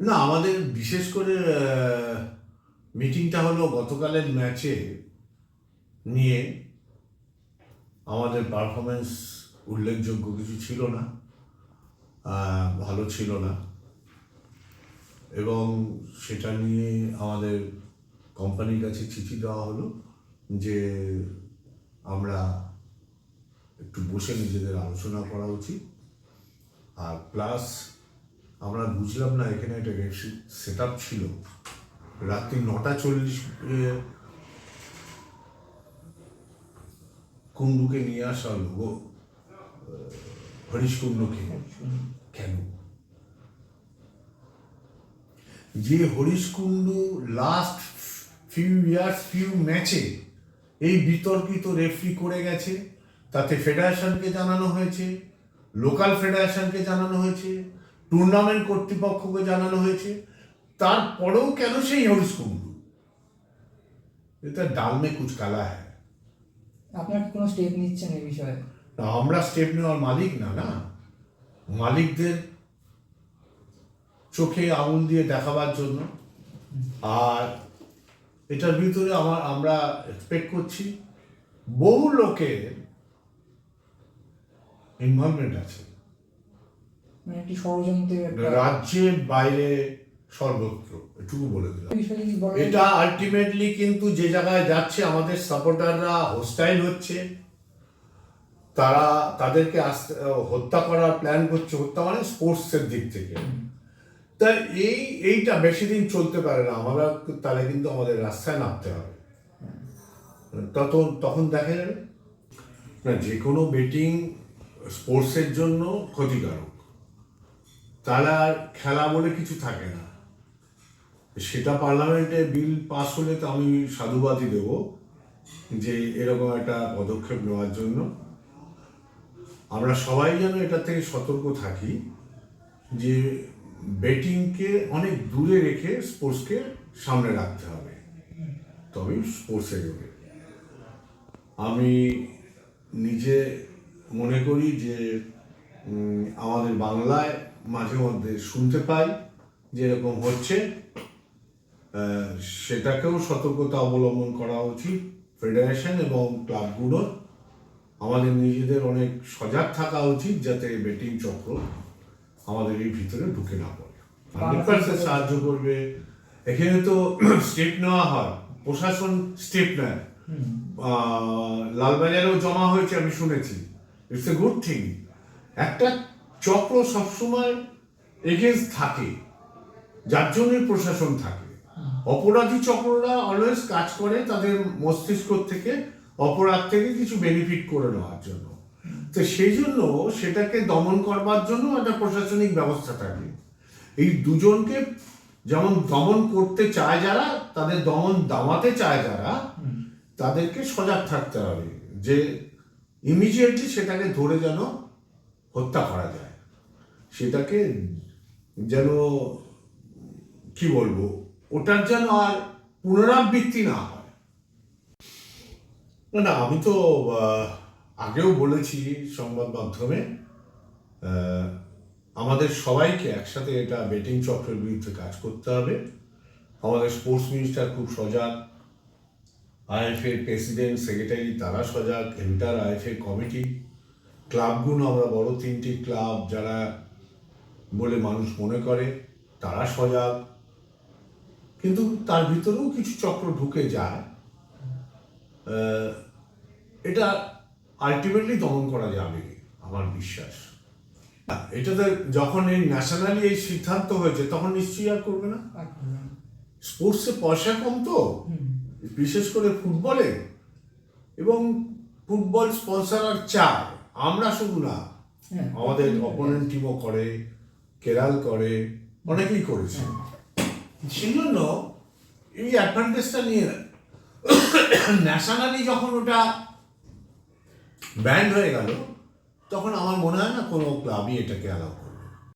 না, আমাদের বিশেষ করে মিটিংটা হলো গতকালের ম্যাচে নিয়ে আমাদের পারফরমেন্স উল্লেখযোগ্য কিছু ছিল না ভালো ছিল না। এবং সেটা নিয়ে আমাদের কোম্পানির কাছে চিঠি দেওয়া হলো যে আমরা একটু বসে নিজেদের আলোচনা করা উচিত। আর প্লাস আমরা বুঝলাম না, এখানে একটা সেট আপ ছিল। রাত্রি নটা চল্লিশ কুণ্ডুকে নিয়ে আসা হলো গো হরিশ কুণ্ডুকে কেন? যে Harish Kundu last few years few ম্যাচে এই বিতর্কিত রেফারি করে গেছে। তাতে ফেডারেশনকে জানানো হয়েছে লোকাল ফেডারেশনকে জানানো হয়েছে। টুর্নামেন্ট কর্তৃপক্ষকে জানানো হয়েছে। তারপরেও কেন সেই হরিশ কুণ্ডু এটা ডাল মে কুচ কালা হ্যায়। আপনার কোনো স্টেপ নিচ্ছেন এই বিষয়ে? না, আমরা স্টেপ নেওয়ার মালিক না না। মালিকদের চোখে আঙুল দিয়ে দেখাবার জন্য। আর এটার ভিতরে আমার আমরা এক্সপেক্ট করছি বহু লোকের ইনভলভমেন্ট আছে। মানে একটি ষড়যন্ত্রের রাজ্যের বাইরে সর্বত্র এটুকু বলে দিলাম। এটা আলটিমেটলি কিন্তু যে জায়গায় যাচ্ছে আমাদের সাপোর্টাররা হোস্টাইল হচ্ছে তারা তাদেরকে হত্যা করার প্ল্যান করছে হত্যা মানে স্পোর্টসের দিক থেকে। তাই এই এইটা বেশি দিন চলতে পারে না আমরা তাহলে কিন্তু আমাদের রাস্তায় নামতে হবে। তখন তখন দেখা যাবে। না যে কোনো বেটিং স্পোর্টসের জন্য ক্ষতিকারক। তাহলে আর খেলা বলে কিছু থাকে না। সেটা পার্লামেন্টে বিল পাস হলে তো আমি সাধুবাদই দেব যে এরকম একটা পদক্ষেপ নেওয়ার জন্য। আমরা সবাই যেন এটা থেকে সতর্ক থাকি যে বেটিংকে অনেক দূরে রেখে স্পোর্টসকে সামনে রাখতে হবে। তবেই স্পোর্টসে এগোবে আমি নিজে মনে করি যে আমাদের বাংলায় মাঝে মধ্যে শুনতে পাই যে এরকম হচ্ছে। সেটাকেও সতর্কতা অবলম্বন করা উচিত ফেডারেশন এবং ক্লাবগুলোর। আমাদের নিজেদের অনেক সজাগ থাকা উচিত যাতে বেটিং চক্র আমাদের এই ভিতরে ঢুকে না পড়ে। হান্ড্রেড সাহায্য করবে। এখানে তো স্টেপ নেওয়া হয় প্রশাসন স্টেপ নেয়। আহ, লালবাজারেও জমা হয়েছে আমি শুনেছি। ইটস এ গুড থিং একটা চক্র সবসময় এগেন্স্ট থাকে, যার জন্যই প্রশাসন থাকে। অপরাধী চক্ররা অলওয়েজ কাজ করে তাদের মস্তিষ্ক থেকে, অপরাধ থেকে কিছু বেনিফিট করে নেওয়ার জন্য। তো সেই জন্য সেটাকে দমন করবার জন্য একটা প্রশাসনিক ব্যবস্থা থাকে। এই দুজনকে যেমন দমন করতে চায় যারা, তাদের দমন দামাতে চায় যারা, তাদেরকে সজাগ থাকতে হবে যে ইমিডিয়েটলি সেটাকে ধরে যেন হত্যা করা যায়। সেটাকে যেন, কি বলব, ওটার যেন আর পুনরাবৃত্তি না হয়। না না, আমি তো আগেও বলেছি সংবাদ মাধ্যমে আমাদের সবাইকে একসাথে এটা বেটিং চক্রের বিরুদ্ধে কাজ করতে হবে। আমাদের স্পোর্টস মিনিস্টার খুব সজাগ আইএফএ প্রেসিডেন্ট, সেক্রেটারি তারা সজাগ এন্টার আইএফএ কমিটি, ক্লাবগুলো আমরা বড় তিনটি ক্লাব, যারা বলে মানুষ মনে করে তারা সজাগ। কিন্তু তার ভিতরেও কিছু চক্র ঢুকে যায়। এটা আলটিমেটলি দমন করা যাবে আমার বিশ্বাস। এটাতে যখন এই ন্যাশনালি এই সিদ্ধান্ত হয়েছে তখন নিশ্চয়ই আর করবে না? স্পোর্টসে পয়সা কম তো। বিশেষ করে ফুটবলে। এবং ফুটবল স্পন্সর আর চায়। আমরা শুধু না। হ্যাঁ। আমাদের অপোনেন্ট টিমও করে। কেরাল করে, অনেকেই করেছে। সেই জন্য এই অ্যাডভান্টেজটা নিয়ে ন্যাশনালি যখন ওটা ব্যান্ড হয়ে গেল, তখন আমার মনে হয় না কোনো ক্লাবই এটাকে অ্যালাউ